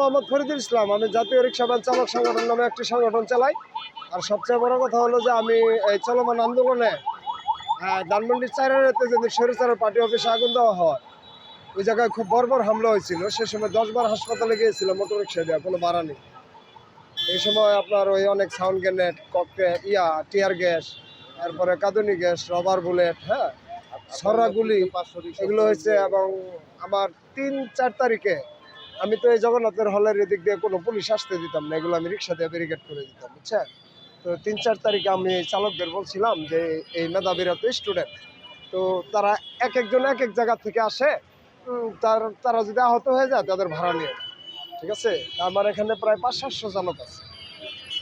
মোহাম্মদ ফরিদুল ইসলাম আমি জাতীয় রিক্সাবান চালক সংগঠন নামে একটি সংগঠন চালাই। আর সবচেয়ে বড় কথা হলো যে আমি এই চলমান আন্দোলনে আহ, ধানমন্ডির চাইরাতে যদি সরিচারের পার্টি অফিসে আগুন দেওয়া হয় ওই জায়গায় খুব বর্বর হামলা হয়েছিল। সে সময় দশ বার হাসপাতালে গিয়েছিল মোটর রিক্সা দেওয়া কোনো ভাড়া নেই। এই সময় আপনার ওই অনেক সাউন্ড গ্রেনেড ককটে ইয়া টিয়ার গ্যাস তারপরে কাঁদুনি গ্যাস রবার বুলেট হ্যাঁ সরাগুলি এগুলো হয়েছে এবং আমার তিন চার তারিখে আমি তো এই জগন্নাথের হলের এদিক দিয়ে কোনো পুলিশ আসতে দিতাম না, এগুলো আমি রিক্সা দিয়ে ব্যারিকেড করে দিতাম, বুঝছেন? তো তিন চার তারিখে আমি চালকদের বলছিলাম যে এই মেধাবীরা তো স্টুডেন্ট তো তারা এক একজন এক এক জায়গা থেকে আসে তার, তারা যদি আহত হয়ে যায় তাদের ভাড়া নিয়ে ঠিক আছে? আমার এখানে প্রায় পাঁচ সাতশো চালক আছে।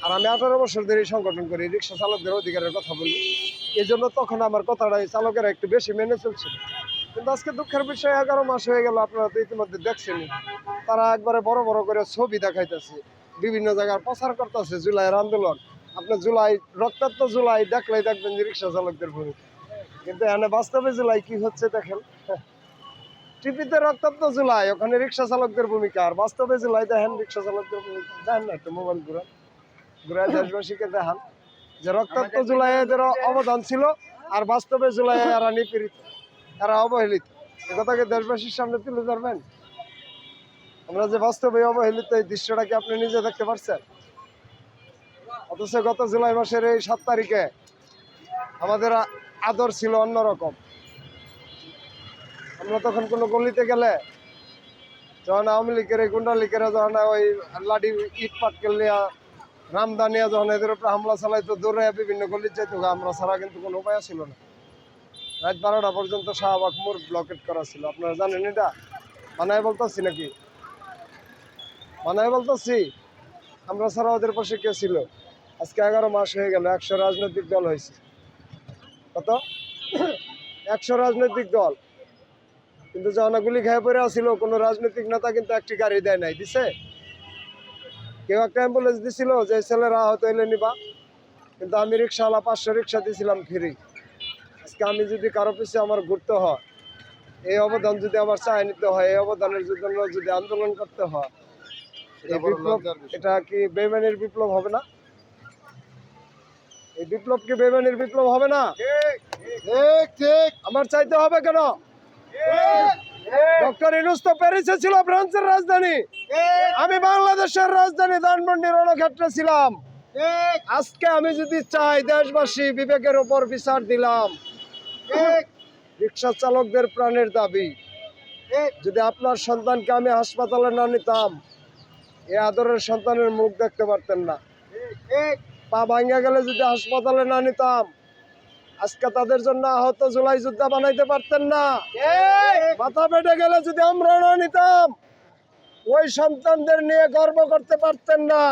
আর আমি আঠারো বছর ধরে সংগঠন করি, রিক্সা চালকদের অধিকারের কথা বলি। এই জন্য তখন আমার কথাটা চালকেরা একটু বেশি মেনে চলছিল। কিন্তু আজকে দুঃখের বিষয়, এগারো মাস হয়ে গেল, আপনারা তো ইতিমধ্যে দেখছেনই। তারা একবারে বড় বড় করে ছবি দেখাইতেছে। বিভিন্ন জায়গায় প্রচার করতেছে জুলাইয়ের আন্দোলন। আপনি জুলাই, রক্তাক্ত জুলাই দেখলেই দেখবেন যে রিক্সা চালকদের ভূমিকা। কিন্তু এখানে বাস্তবে জুলাই কি হচ্ছে দেখেন? টিভিতে রক্তাক্ত জুলাই, ওখানে রিক্সা চালকদের ভূমিকা। আর বাস্তবে জুলাই দেখেন রিক্সা চালকদের ভূমিকা। দেখেন না একটু মোবাইল ঘুরান। ঘুরায় দেশবাসীকে দেখান যে রক্তাক্ত জুলাই এদের অবদান ছিল আর বাস্তবে জুলাই এরা নিপীড়িত, এরা অবহেলিত। এ কথাকে দেশবাসীর সামনে তুলে ধরবেন? আমরা যে বাস্তবে অবহেলিত এই দৃশ্যটা কি আপনি নিজে দেখতে পারছেন? অথচ গত জুলাই মাসের এই সাত তারিখে আমাদের আদর ছিল অন্যরকম। আমরা তখন কোনো গলিতে গেলে যখন আওয়ামী লীগের এই গুন্ডা লীগেরা যখন ওই লাডি ইট পাটকেল নিয়ে, রামদা নিয়ে যখন এদের উপরে হামলা চালাইতো দৌড়ে বিভিন্ন গলির যাইতো আমরা ছাড়া কিন্তু কোনো উপায় ছিল না। রাত বারোটা পর্যন্ত শাহবাগ মোড় ব্লকেট করা ছিল। আপনারা জানেন এটা? বানায় বলতেছি নাকি? বানায় বলতেছি, আমরা ছাড়া ওদের পাশে কে ছিল? আজকে এগারো মাস হয়ে গেল, একশো রাজনৈতিক দল হয়েছে। কত? একশো রাজনৈতিক দল। কিন্তু যখন গুলি খেয়ে পড়ে আসছিল কোনো রাজনৈতিক নেতা কিন্তু একটি গাড়ি দেয় নাই, দিছে? কেউ একটা অ্যাম্বুলেন্স দিছিল যে, ছেলেরা হয়তো এলে নিবা। কিন্তু আমি রিক্সাওয়ালা, পাঁচশো রিক্সা দিয়েছিলাম ফ্রি। আজকে আমি যদি কারও পিছিয়ে আমার ঘুরতে হয়, এই অবদান যদি আমার চায় নিতে হয়, এই অবদানের জন্য যদি আন্দোলন করতে হয় এই বিপ্লব এটা কি বেমানির বিপ্লব হবে না? এই বিপ্লব কি বেমানির বিপ্লব হবে না? আমার চাইতে হবে কেন? ডক্টর ইনুস তো প্যারিসে ছিল ফ্রান্সের রাজধানী। আমি বাংলাদেশের রাজধানী ধানমন্ডি রণক্ষেত্রে ছিলাম। আজকে আমি যদি চাই দেশবাসী বিবেকের উপর বিচার দিলাম। রিক্সা চালকদের প্রাণের দাবি। যদি আপনার সন্তানকে আমি হাসপাতালে না নিতাম এই আদরের সন্তানের মুখ দেখতে পারতেন না। পা ভাঙ্গা গেলে যদি হাসপাতালে না নিতাম, আজকে তাদের জন্য আহত জুলাই যোদ্ধা বানাইতে পারতেন না। মাথা পেটে গেলে যদি আমরা না নিতাম, ওই সন্তানদের নিয়ে গর্ব করতে পারতেন না।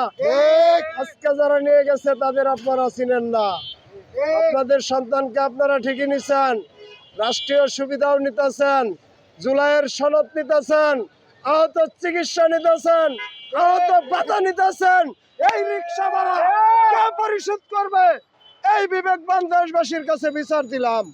আজকে যারা নিয়ে গেছে তাদের আপনারা চিনেন না। আপনাদের সন্তানকে আপনারা ঠিকই নিছেন, রাষ্ট্রীয় সুবিধাও নিতেছেন, জুলাইয়ের সনদ নিতেছেন, আহত চিকিৎসা নিতেছেন। বাধা নিতেছেন। এই রিক্সা ভাড়া কে পরিশোধ করবে? এই বিবেকবান দেশবাসীর কাছে বিচার দিলাম।